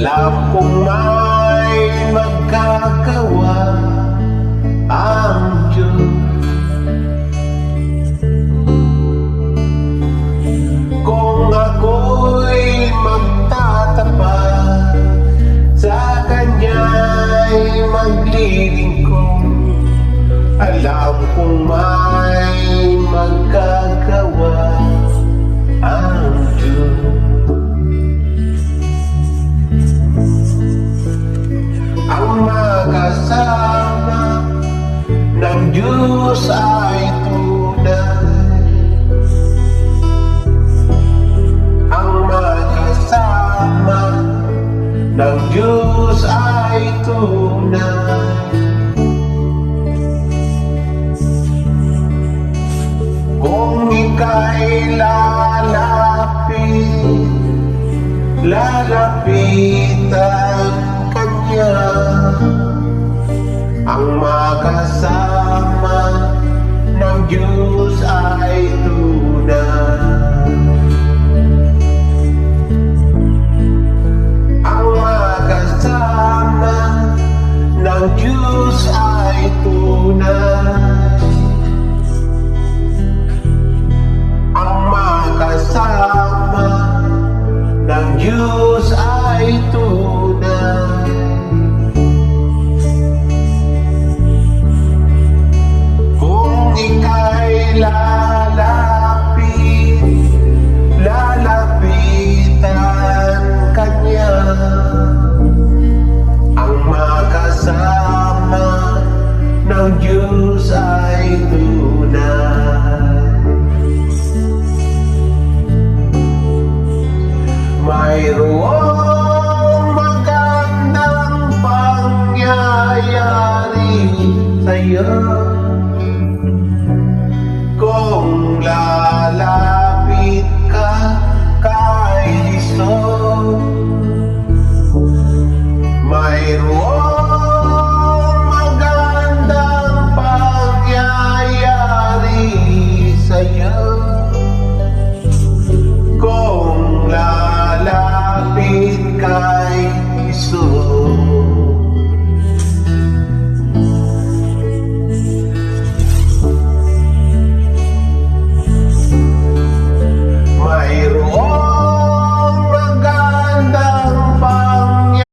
Alam kong ma Diyos ay tunay. Ang makasama ng Diyos ay tunay. Kung ika'y lalapit Lalapitan kanya Ang makasama goes, I Deus.